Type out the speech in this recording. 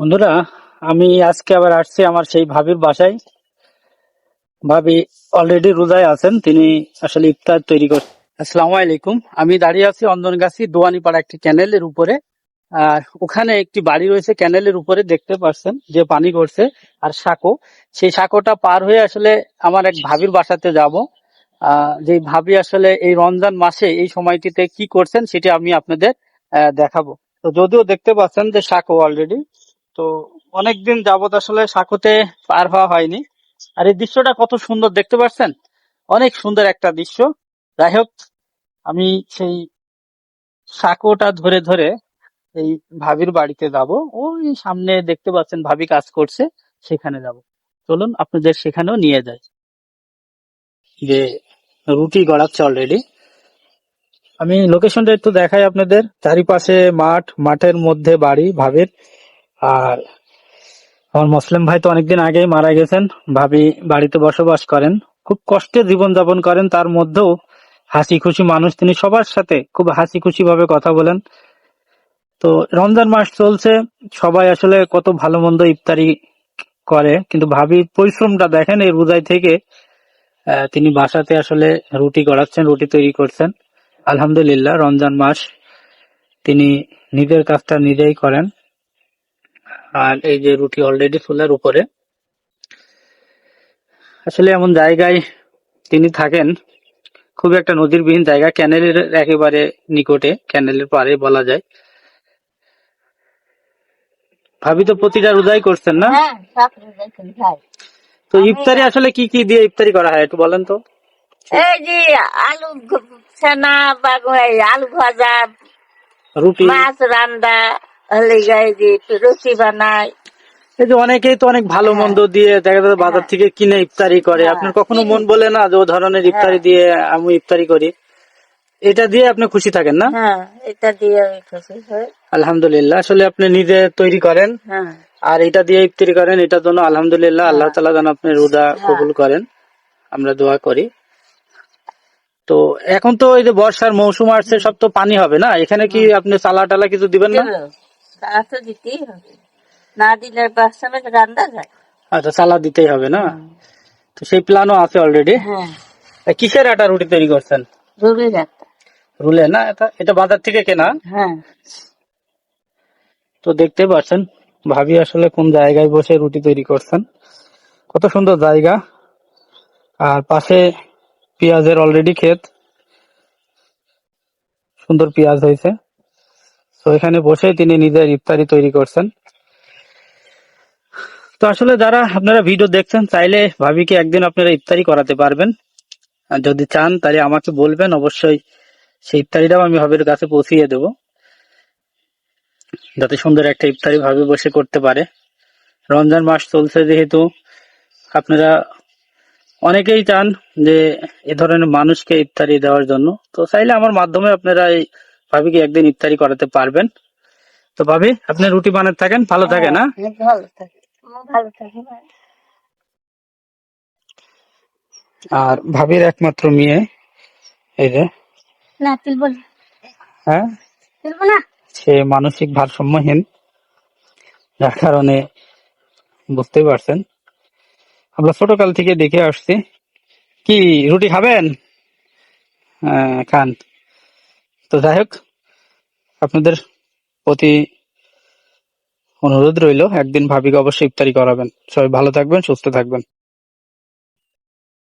বন্ধুরা, আমি আজকে আবার আসছি আমার সেই ভাবির বাসায়। ভাবি অলরেডি রোজায় আছেন, তিনি আসলে ইফতার তৈরি করছেন আসসালামু আলাইকুম। আমি দাঁড়িয়ে আছি অন্দনগাছি দোয়ানিপাড়া একটি ক্যানেলের উপরে। আর ওখানে একটি বাড়ি রয়েছে ক্যানেলের উপরে, দেখতে পাচ্ছেন যে পানি করছে আর সাঁকো। সেই সাঁকোটা পার হয়ে আসলে আমার এক ভাবির বাসাতে যাব। যে ভাবি আসলে এই রমজান মাসে এই সময়টিতে কি করছেন, সেটি আমি আপনাদের দেখাবো। তো যদিও দেখতে পাচ্ছেন যে সাঁকো অলরেডি তো অনেকদিন যাবত আসলে সাঁকোতে পার হওয়া হয়নি। আর এই দৃশ্যটা কত সুন্দর দেখতে পাচ্ছেন? অনেক সুন্দর একটা দৃশ্য। যাই হোক, আমি সেই সাঁকোটা ধরে ধরে এই ভাবির বাড়িতে যাব। ওই সামনে দেখতে পাচ্ছেন ভাবি কাজ করছে, সেখানে যাব। চলুন, আপনাদের সেখানেও নিয়ে যাই। যে রুটি গড়াচ্ছে অলরেডি আমি লোকেশনটা একটু দেখাই আপনাদের। চারিপাশে মাঠ, মাঠের মধ্যে বাড়ি, ভাবির। আর আমার মুসলিম ভাই তো অনেকদিন আগেই মারা গেছেন। ভাবি বাড়িতে বসবাস করেন। খুব কষ্টে জীবন যাপন করেন। তার মধ্যেও হাসি খুশি মানুষ। তিনি সবার সাথে খুব হাসি খুশি ভাবে কথা বলেন। তো রমজান মাস চলছে। সবাই আসলে কত ভালো মন্দ ইফতারি করে। কিন্তু ভাবি পরিশ্রমটা দেখেন এই রোজাই থেকে। তিনি বাসাতে আসলে রুটি গড়াচ্ছেন, রুটি তৈরি করছেন। আলহামদুলিল্লাহ, রমজান মাস তিনি নিজের কাজটা নিজেই করেন। আর এই যে রুটি অলরেডি ফুলের উপরে। আসলে এমন জায়গায় তিনি থাকেন খুব একটা নদীরবিহীন জায়গা ক্যানেলের একেবারে নিকটে ক্যানেলের পারে বলা যায়। ভাবি তো প্রতিটা রোজাই করছেন না? হ্যাঁ তো ইফতারি আসলে কি কি দিয়ে ইফতারি করা হয় একটু বলেন তো। এই যে আলু ছানা বা আলু ভাজা রুটি। মাছ রান্দা রুটি বানাই। এই যে অনেকেই তো অনেক ভালো মন্দ দিয়ে দেখা যাচ্ছে বাজার থেকে কিনে ইফতারি করে। হ্যাঁ। আপনার কখনো মন বলে না যে ও ধরনের ইফতারি দিয়ে আমি ইফতারি করি? এটা দিয়ে আপনি খুশি থাকেন না? হ্যাঁ এটা দিয়ে আমি খুশি হই। আলহামদুলিল্লাহ আসলে আপনি নিজে তৈরি করেন। হ্যাঁ। আর এটা দিয়ে ইফতারি করেন এটার জন্য আলহামদুলিল্লাহ আল্লাহ তালা যেন আপনি রোজা কবুল করেন। আমরা দোয়া করি। তো এখন তো এই যে বর্ষার মৌসুম আসছে সব তো পানি হবে না? এখানে কি আপনি চালা টালা কিছু দিবেন না। দেবো। তো দিতেই হবে। না দিলে বাচ্চা রান্দা যায়। আচ্ছা চালা দিতেই হবে না? তো সেই প্ল্যানও আছে অলরেডি হ্যাঁ। কিসের আটা রুটি তৈরি করছেন? রুবি রাখতা রুলে না? এটা এটা বাজার থেকে কেনা? হ্যাঁ। তো দেখতে পাচ্ছেন ভাবি আসলে কোন জায়গায় বসে রুটি তৈরি করছেন। কত সুন্দর জায়গা। আর পাশে পেঁয়াজের অলরেডি ক্ষেত। সুন্দর পেঁয়াজ হয়েছে। তো এখানে বসে তিনি নিজের ইফতারি তৈরি করছেন। তো আসলে যারা আপনারা ভিডিও দেখছেন, চাইলে ভাবিকে একদিন আপনারা ইফতারি করাতে পারবেন। আর যদি চান, তাহলে আমাকে বলবেন, অবশ্যই সেই ইফতারিটাও আমি ভাবির কাছে পৌঁছিয়ে দেবো। যাতে সুন্দর একটা ইফতারি ভাবে বসে করতে পারে। রমজান মাস চলছে যেহেতু, আপনারা অনেকেই চান যে এ ধরনের মানুষকে ইফতারি দেওয়ার জন্য। তো চাইলে আমার মাধ্যমে আপনারা এই ভাবিকে একদিন ইফতারি করাতে পারবেন। তো ভাবি আপনি রুটি বানাতে থাকেন ভালো থাকেন হ্যাঁ? হ্যাঁ, ভালো থাকে। ভালো থাকে আর ভাবির একমাত্র মেয়ে এই যে। না তুলব না। হ্যাঁ? তুলব না? সে মানসিক ভারসাম্যহীন যার কারণে বুঝতেই পারছেন। আমরা ছোটকাল থেকে দেখে আসছি। কি রুটি খাবেন? হ্যাঁ, খান। তো যাই হোক, আপনাদের প্রতি অনুরোধ রইল, একদিন ভাবিকে অবশ্যই ইফতারি করাবেন। সবাই ভালো থাকবেন, সুস্থ থাকবেন।